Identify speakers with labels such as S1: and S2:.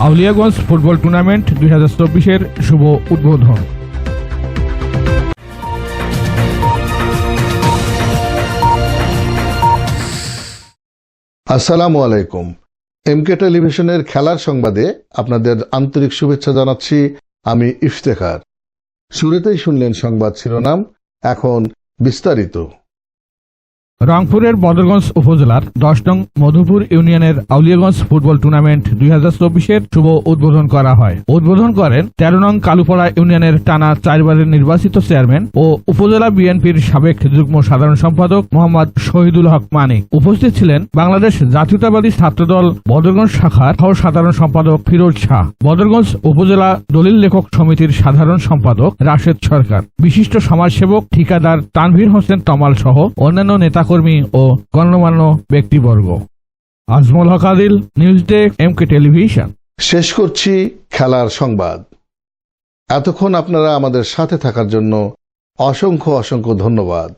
S1: আউলিয়াগঞ্জ football tournament দুই হাজার চব্বিশের শুভ উদ্বোধন।
S2: আসসালামু আলাইকুম। এমকে টেলিভিশনের খেলার সংবাদে আপনাদের আন্তরিক শুভেচ্ছা জানাচ্ছি আমি ইফতেখার। শুরুতেই শুনলেন সংবাদ শিরোনাম, এখন বিস্তারিত।
S1: রংপুরের বদরগঞ্জ উপজেলার দশ নং মধুপুর ইউনিয়নের আউলিয়াগঞ্জ ফুটবল টুর্নামেন্ট দুই হাজার চব্বিশের শুভ উদ্বোধন করা হয়। উদ্বোধন করেন তেরো নং কালুপাড়া ইউনিয়নের টানা চারবারের নির্বাচিত চেয়ারম্যান ও উপজেলা বিএনপির সাবেক যুগ্ম সাধারণ সম্পাদক মোহাম্মদ শহীদুল হক মানিক। উপস্থিত ছিলেন বাংলাদেশ জাতীয়তাবাদী ছাত্রদল বদরগঞ্জ শাখার সহ সাধারণ সম্পাদক ফিরোজ শাহ। বদরগঞ্জ উপজেলা দলিল লেখক সমিতির সাধারণ সম্পাদক রাশেদ সরকার। বিশিষ্ট সমাজসেবক ঠিকাদার তানভীর হোসেন তমাল সহ অন্যান্য নেতাকর্মী ও গণ্যমান্য ব্যক্তিবর্গ। Ajmal Haque Adil, news M K television.
S2: শেষ করছি খেলার সংবাদ। এতক্ষণ আপনারা আমাদের সাথে থাকার জন্য অসংখ্য অসংখ্য ধন্যবাদ।